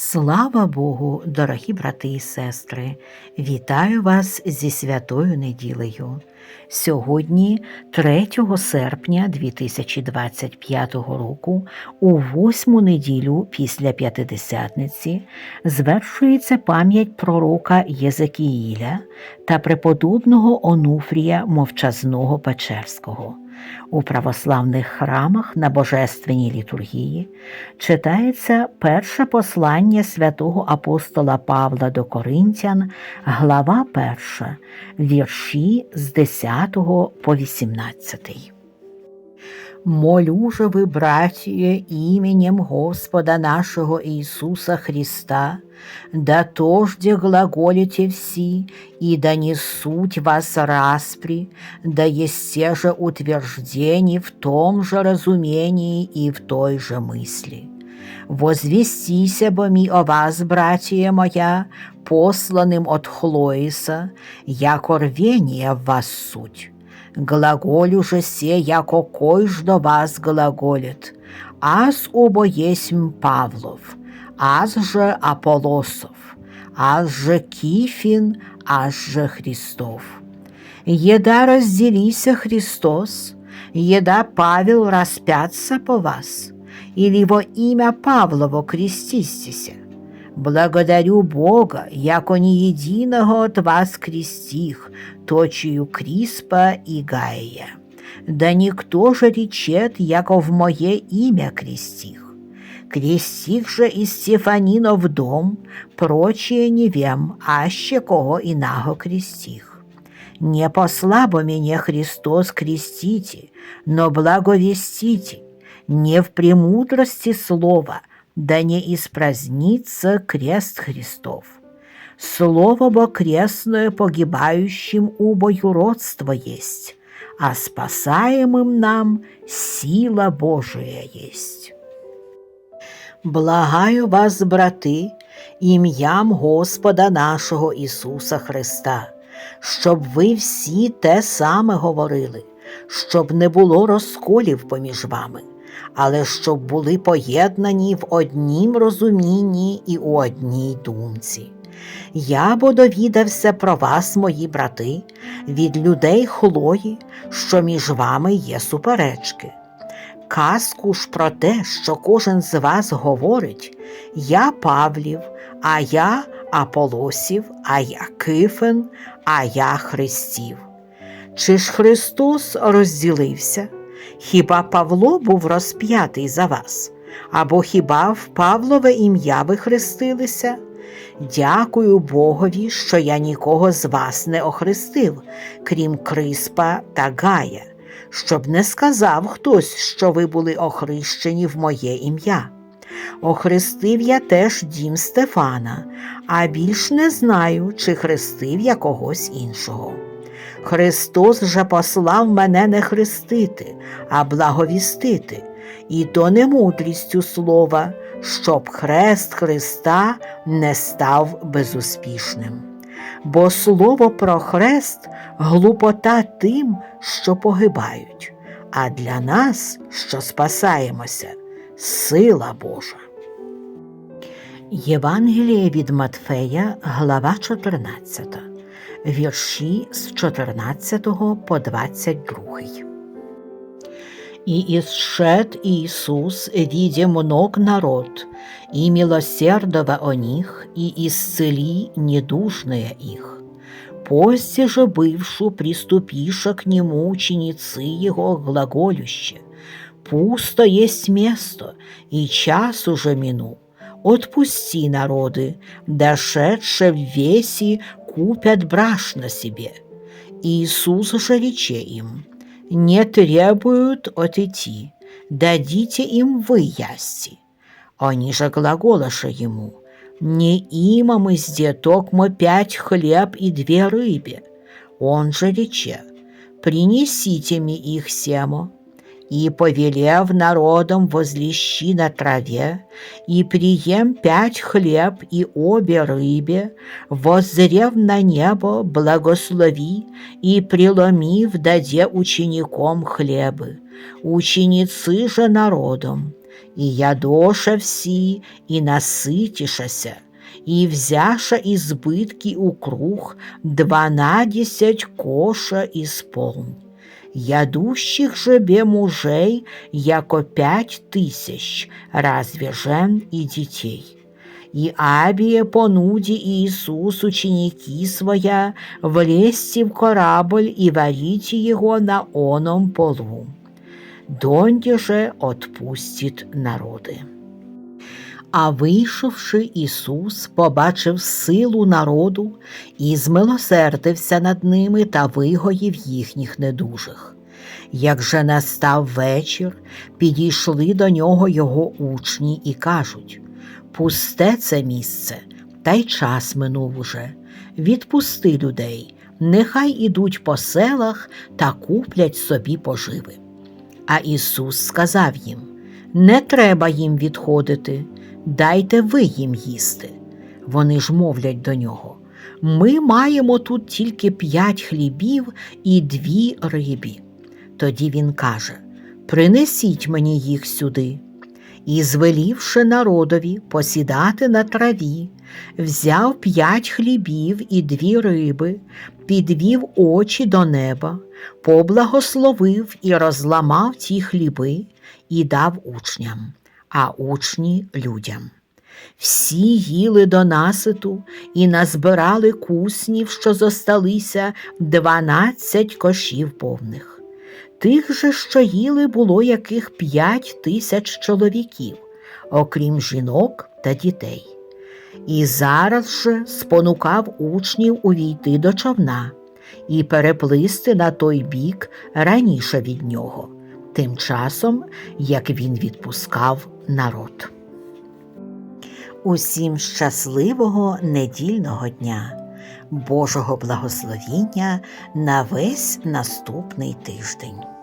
Слава Богу, дорогі брати і сестри! Вітаю вас зі святою неділею. Сьогодні, 3 серпня 2025 року, у восьму неділю після П'ятидесятниці, звершується пам'ять пророка Єзекіїля та преподобного Онуфрія Мовчазного Печерського. У православних храмах на Божественній літургії читається перше послання святого апостола Павла до Коринтян, глава 1, вірші з 10 по 18. Молю же вы, братья, именем Господа нашего Иисуса Христа, да тожде глаголите все, и да не суть вас распри, да есте же утверждений в том же разумении и в той же мысли. Возвестися бо ми о вас, братья моя, посланным от Хлоиса, яко рвение в вас суть. Глаголю же се, яко кой до вас глаголит, аз обо Павлов, аз же Аполосов, аз же Кифин, аз же Христов. Еда разделися Христос, еда Павел распятся по вас, или во имя Павлово крестистися. Благодарю Бога, яко не единого от вас крестих, точию Криспа и Гая. Да никто же речет, яко в мое имя крестих. Крестих же Стефанино в дом, прочее не вем, аще кого инаго крестих. Не послабо меня Христос крестите, но благовестите, не в премудрости слова, да не испразднится крест Христов. Слово бо крестное погибающим убою родство есть, а спасаемым нам сила Божия есть. Благаю вас, брати, ім'ям Господа нашого Ісуса Христа, щоб ви всі те саме говорили, щоб не було розколів поміж вами, але щоб були поєднані в однім розумінні і у одній думці. Я бо довідався про вас, мої брати, від людей Хлої, що між вами є суперечки. Казку ж про те, що кожен з вас говорить, я Павлів, а я Аполосів, а я Кифен, а я Христів. Чи ж Христос розділився? Хіба Павло був розп'ятий за вас? Або хіба в Павлове ім'я ви хрестилися? Дякую Богові, що я нікого з вас не охрестив, крім Криспа та Гая, щоб не сказав хтось, що ви були охрещені в моє ім'я. Охрестив я теж дім Стефана, а більш не знаю, чи хрестив я когось іншого. Христос же послав мене не хрестити, а благовістити, і то не мудрістю слова, щоб хрест Христа не став безуспішним. Бо слово про хрест глупота тим, що погибають, а для нас, що спасаємося, сила Божа. Євангеліє від Матфея, глава 14, вірші з 14 по 22. И исшед Иисус, видя мног народ, и милосердова о них, и исцели недужные их. После же бывшу приступиша к нему ученицы его глаголюще. Пусто есть место, и час уже мину. Отпусти народы, дошедше в веси купят браш на себе. Иисус же рече им, не требуют отойти, дадите им вы ясти. Они же глаголоша ему, не има мы сде токмо пять хлеб и две рыбе. Он же рече, принесите мне их семо, и, повелев народом возлещи на траве, и прием пять хлеб и обе рыбе, воззрев на небо, благослови, и, преломив, даде учеником хлебы, ученицы же народом, і ядоша всі, і наситішася, і взяша із збитки у круг дванадесять коша ісполнь. Ядущих же бе мужей, яко пять тысяч, разве жен и детей. И Абия понуди Иисус ученики своя влезти в корабль и варите его на оном полу. Донде же отпустит народи. А вийшовши Ісус, побачив силу народу і змилосердився над ними та вигоїв їхніх недужих. Як же настав вечір, підійшли до нього його учні і кажуть Пусте це місце, та й час минув уже. Відпусти людей, нехай ідуть по селах та куплять собі поживи. А Ісус сказав їм Не треба їм відходити, дайте ви їм їсти. Вони ж мовлять до нього. Ми маємо тут тільки п'ять хлібів і дві рибі. Тоді він каже Принесіть мені їх сюди. І, звелівши народові посідати на траві, взяв п'ять хлібів і дві риби, підвів очі до неба, поблагословив і розламав ті хліби і дав учням, а учні людям. Всі їли до наситу і назбирали куснів, що зосталися дванадцять кошів повних. Тих же, що їли, було яких п'ять тисяч чоловіків, окрім жінок та дітей. І зараз же спонукав учнів увійти до човна і переплисти на той бік раніше від нього, тим часом, як він відпускав народ. Усім щасливого недільного дня, Божого благословіння на весь наступний тиждень.